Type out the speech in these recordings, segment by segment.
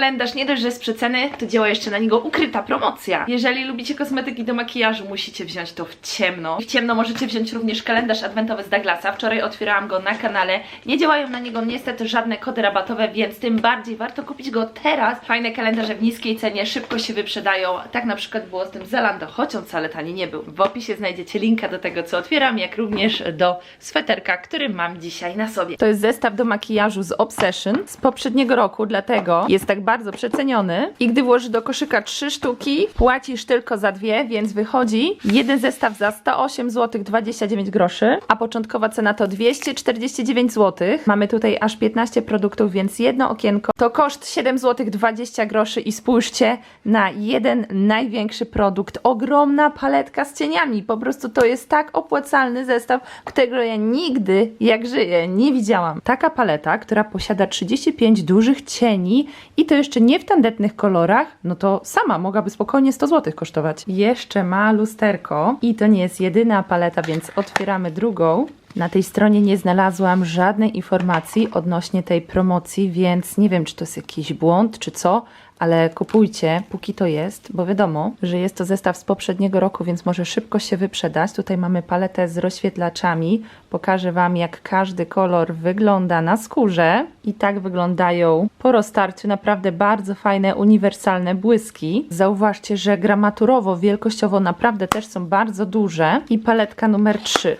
kalendarz nie dość, że jest przeceny, to działa jeszcze na niego ukryta promocja. Jeżeli lubicie kosmetyki do makijażu, musicie wziąć to w ciemno. W ciemno możecie wziąć również kalendarz adwentowy z Douglasa. Wczoraj otwierałam go na kanale. Nie działają na niego niestety żadne kody rabatowe, więc tym bardziej warto kupić go teraz. Fajne kalendarze w niskiej cenie, szybko się wyprzedają. Tak na przykład było z tym Zalando, choć on wcale tani nie był. W opisie znajdziecie linka do tego, co otwieram, jak również do sweterka, który mam dzisiaj na sobie. To jest zestaw do makijażu z Obsession z poprzedniego roku, dlatego jest tak bardzo przeceniony. I gdy włożysz do koszyka trzy sztuki, płacisz tylko za dwie, więc wychodzi jeden zestaw za 108 zł 29 groszy, a początkowa cena to 249 zł. Mamy tutaj aż 15 produktów, więc jedno okienko to koszt 7 zł 20 groszy i spójrzcie na jeden największy produkt. Ogromna paletka z cieniami. Po prostu to jest tak opłacalny zestaw, którego ja nigdy, jak żyję, nie widziałam. Taka paleta, która posiada 35 dużych cieni i to jeszcze nie w tandetnych kolorach, no to sama mogłaby spokojnie 100 zł kosztować. Jeszcze ma lusterko i to nie jest jedyna paleta, więc otwieramy drugą. Na tej stronie nie znalazłam żadnej informacji odnośnie tej promocji, więc nie wiem, czy to jest jakiś błąd, czy co, ale kupujcie, póki to jest, bo wiadomo, że jest to zestaw z poprzedniego roku, więc może szybko się wyprzedać. Tutaj mamy paletę z rozświetlaczami. Pokażę Wam, jak każdy kolor wygląda na skórze. I tak wyglądają po roztarciu naprawdę bardzo fajne, uniwersalne błyski. Zauważcie, że gramaturowo, wielkościowo naprawdę też są bardzo duże. I paletka numer 3.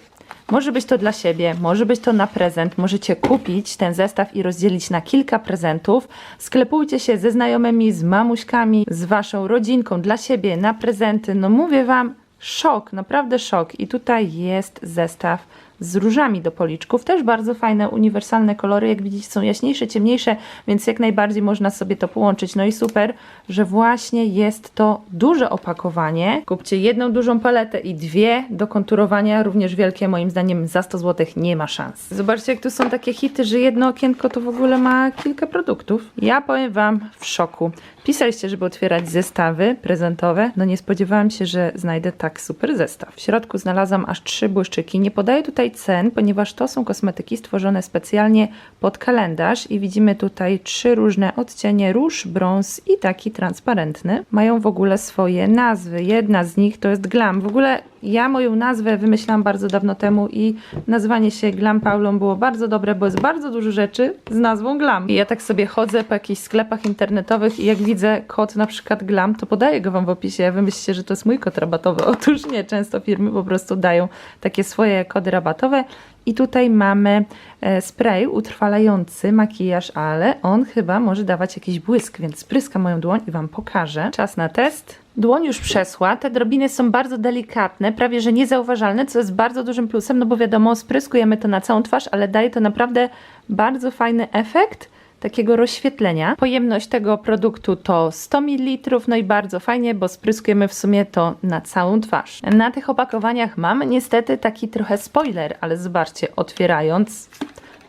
Może być to dla siebie, może być to na prezent. Możecie kupić ten zestaw i rozdzielić na kilka prezentów. Sklepujcie się ze znajomymi, z mamuśkami, z waszą rodzinką dla siebie na prezenty. No mówię wam, szok, naprawdę szok. I tutaj jest zestaw z różami do policzków. Też bardzo fajne, uniwersalne kolory. Jak widzicie, są jaśniejsze, ciemniejsze, więc jak najbardziej można sobie to połączyć. No i super, że właśnie jest to duże opakowanie. Kupcie jedną dużą paletę i dwie do konturowania, również wielkie. Moim zdaniem za 100 zł nie ma szans. Zobaczcie, jak tu są takie hity, że jedno okienko to w ogóle ma kilka produktów. Ja powiem Wam w szoku. Pisaliście, żeby otwierać zestawy prezentowe. No nie spodziewałam się, że znajdę tak super zestaw. W środku znalazłam aż trzy błyszczyki. Nie podaję tutaj cen, ponieważ to są kosmetyki stworzone specjalnie pod kalendarz i widzimy tutaj trzy różne odcienie róż, brąz i taki transparentny. Mają w ogóle swoje nazwy. Jedna z nich to jest Glam. W ogóle ja moją nazwę wymyślałam bardzo dawno temu i nazwanie się Glam Paulą było bardzo dobre, bo jest bardzo dużo rzeczy z nazwą Glam. I ja tak sobie chodzę po jakichś sklepach internetowych i jak widzę kod na przykład Glam, to podaję go Wam w opisie. Wy myślicie, że to jest mój kod rabatowy. Otóż nie, często firmy po prostu dają takie swoje kody rabatowe. I tutaj mamy e, spray utrwalający makijaż, ale on chyba może dawać jakiś błysk, więc spryskam moją dłoń i Wam pokażę. Czas na test. Dłoń już przesła, te drobiny są bardzo delikatne, prawie że niezauważalne, co jest bardzo dużym plusem, no bo wiadomo, spryskujemy to na całą twarz, ale daje to naprawdę bardzo fajny efekt takiego rozświetlenia. Pojemność tego produktu to 100 ml, no i bardzo fajnie, bo spryskujemy w sumie to na całą twarz. Na tych opakowaniach mam niestety taki trochę spoiler, ale zobaczcie, otwierając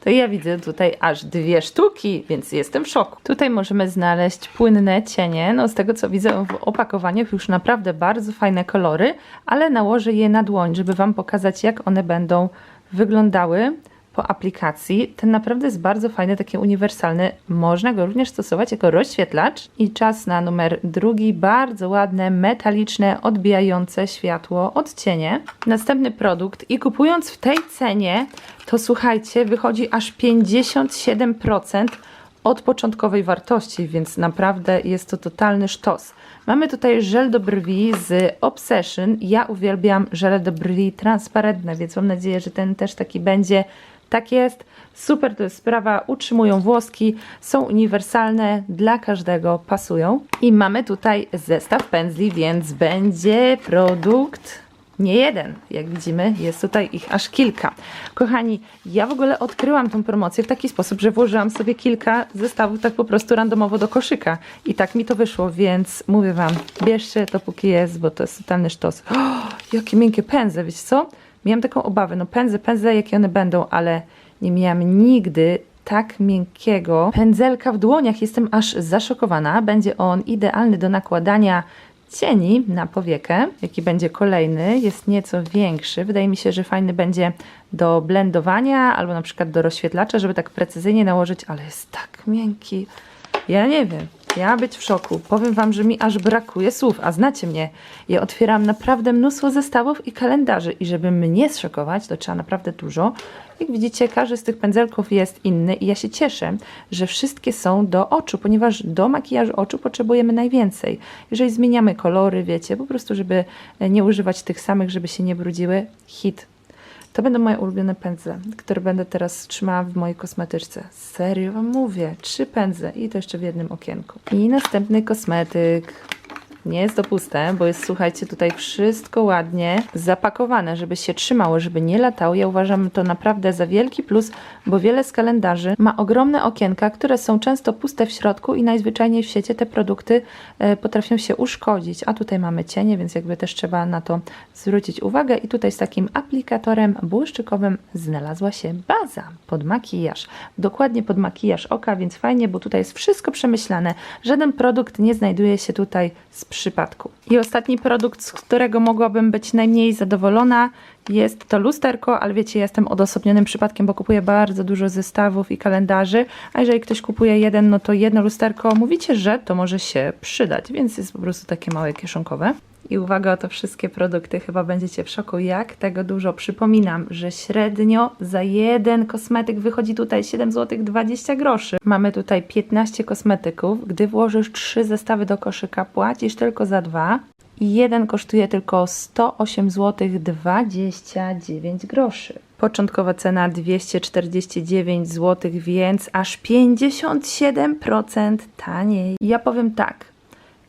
to ja widzę tutaj aż dwie sztuki, więc jestem w szoku. Tutaj możemy znaleźć płynne cienie. No z tego co widzę w opakowaniach już naprawdę bardzo fajne kolory, ale nałożę je na dłoń, żeby Wam pokazać jak one będą wyglądały po aplikacji. Ten naprawdę jest bardzo fajny, taki uniwersalny. Można go również stosować jako rozświetlacz. I czas na numer drugi. Bardzo ładne, metaliczne, odbijające światło odcienie. Następny produkt i kupując w tej cenie, to słuchajcie, wychodzi aż 57% od początkowej wartości, więc naprawdę jest to totalny sztos. Mamy tutaj żel do brwi z Obsession. Ja uwielbiam żele do brwi transparentne, więc mam nadzieję, że ten też taki będzie. Tak jest. Super to jest sprawa. Utrzymują włoski, są uniwersalne, dla każdego pasują. I mamy tutaj zestaw pędzli, więc będzie produkt nie jeden, jak widzimy, jest tutaj ich aż kilka. Kochani, ja w ogóle odkryłam tą promocję w taki sposób, że włożyłam sobie kilka zestawów tak po prostu randomowo do koszyka i tak mi to wyszło, więc mówię Wam, bierzcie to póki jest, bo to jest totalny sztos. O, jakie miękkie pędzle, wiecie co? Miałam taką obawę, no pędzle, pędzle, jakie one będą, ale nie miałam nigdy tak miękkiego pędzelka w dłoniach. Jestem aż zaszokowana. Będzie on idealny do nakładania cieni na powiekę, jaki będzie kolejny, jest nieco większy. Wydaje mi się, że fajny będzie do blendowania albo na przykład do rozświetlacza, żeby tak precyzyjnie nałożyć, ale jest tak miękki. Ja nie wiem. Ja być w szoku. Powiem Wam, że mi aż brakuje słów, a znacie mnie. Ja otwieram naprawdę mnóstwo zestawów i kalendarzy i żeby mnie zszokować, to trzeba naprawdę dużo. Jak widzicie, każdy z tych pędzelków jest inny i ja się cieszę, że wszystkie są do oczu, ponieważ do makijażu oczu potrzebujemy najwięcej. Jeżeli zmieniamy kolory, wiecie, po prostu, żeby e, nie używać tych samych, żeby się nie brudziły, hit. To będą moje ulubione pędzle, które będę teraz trzymała w mojej kosmetyczce. Serio wam mówię, trzy pędzle i to jeszcze w jednym okienku. I następny kosmetyk. Nie jest to puste, bo jest, słuchajcie, tutaj wszystko ładnie zapakowane, żeby się trzymało, żeby nie latało. Ja uważam to naprawdę za wielki plus, bo wiele z kalendarzy ma ogromne okienka, które są często puste w środku i najzwyczajniej w świecie te produkty e, potrafią się uszkodzić. A tutaj mamy cienie, więc jakby też trzeba na to zwrócić uwagę. I tutaj z takim aplikatorem błyszczykowym znalazła się baza pod makijaż. Dokładnie pod makijaż oka, więc fajnie, bo tutaj jest wszystko przemyślane. Żaden produkt nie znajduje się tutaj z przypadku. I ostatni produkt, z którego mogłabym być najmniej zadowolona, jest to lusterko, ale wiecie, jestem odosobnionym przypadkiem, bo kupuję bardzo dużo zestawów i kalendarzy, a jeżeli ktoś kupuje jeden, no to jedno lusterko, mówicie, że to może się przydać, więc jest po prostu takie małe kieszonkowe. I uwaga, to wszystkie produkty, chyba będziecie w szoku, jak tego dużo. Przypominam, że średnio za jeden kosmetyk wychodzi tutaj 7 zł 20 groszy. Mamy tutaj 15 kosmetyków. Gdy włożysz 3 zestawy do koszyka, płacisz tylko za dwa. I jeden kosztuje tylko 108 zł 29 groszy. Początkowa cena 249 zł, więc aż 57% taniej. Ja powiem tak,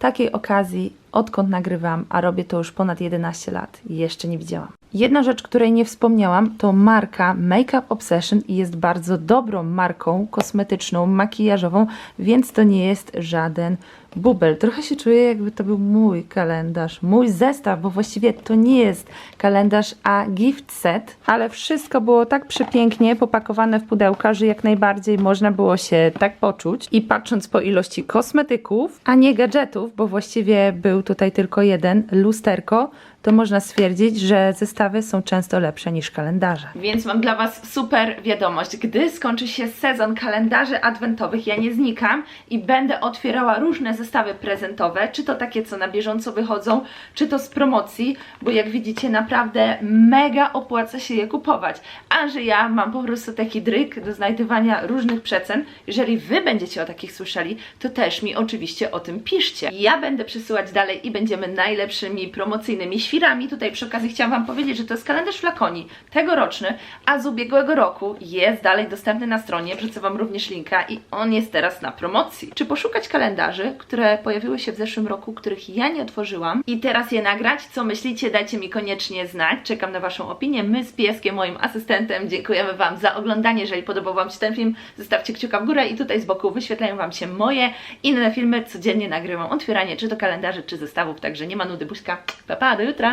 takiej okazji, odkąd nagrywam, a robię to już ponad 11 lat, jeszcze nie widziałam. Jedna rzecz, której nie wspomniałam, to marka Makeup Obsession i jest bardzo dobrą marką kosmetyczną, makijażową, więc to nie jest żaden bubel. Trochę się czuję, jakby to był mój kalendarz, mój zestaw, bo właściwie to nie jest kalendarz, a gift set, ale wszystko było tak przepięknie popakowane w pudełka, że jak najbardziej można było się tak poczuć. I patrząc po ilości kosmetyków, a nie gadżetów, bo właściwie był tutaj tylko jeden, lusterko, to można stwierdzić, że zestawy są często lepsze niż kalendarze. Więc mam dla Was super wiadomość. Gdy skończy się sezon kalendarzy adwentowych, ja nie znikam i będę otwierała różne zestawy prezentowe, czy to takie, co na bieżąco wychodzą, czy to z promocji, bo jak widzicie, naprawdę mega opłaca się je kupować. A że ja mam po prostu taki dryk do znajdywania różnych przecen, jeżeli Wy będziecie o takich słyszeli, to też mi oczywiście o tym piszcie. Ja będę przesyłać dalej i będziemy najlepszymi promocyjnymi świrami. Tutaj przy okazji chciałam Wam powiedzieć, że to jest kalendarz flakoni tegoroczny, a z ubiegłego roku jest dalej dostępny na stronie. Wrzucę Wam również linka i on jest teraz na promocji. Czy poszukać kalendarzy, które pojawiły się w zeszłym roku, których ja nie otworzyłam i teraz je nagrać? Co myślicie? Dajcie mi koniecznie znać. Czekam na Waszą opinię. My z pieskiem, moim asystentem, dziękujemy Wam za oglądanie. Jeżeli podobał Wam się ten film, zostawcie kciuka w górę i tutaj z boku wyświetlają Wam się moje inne filmy. Codziennie nagrywam otwieranie czy to kalendarzy, czy zestawów, także nie ma nudy buźka. Pa, pa, do jutra!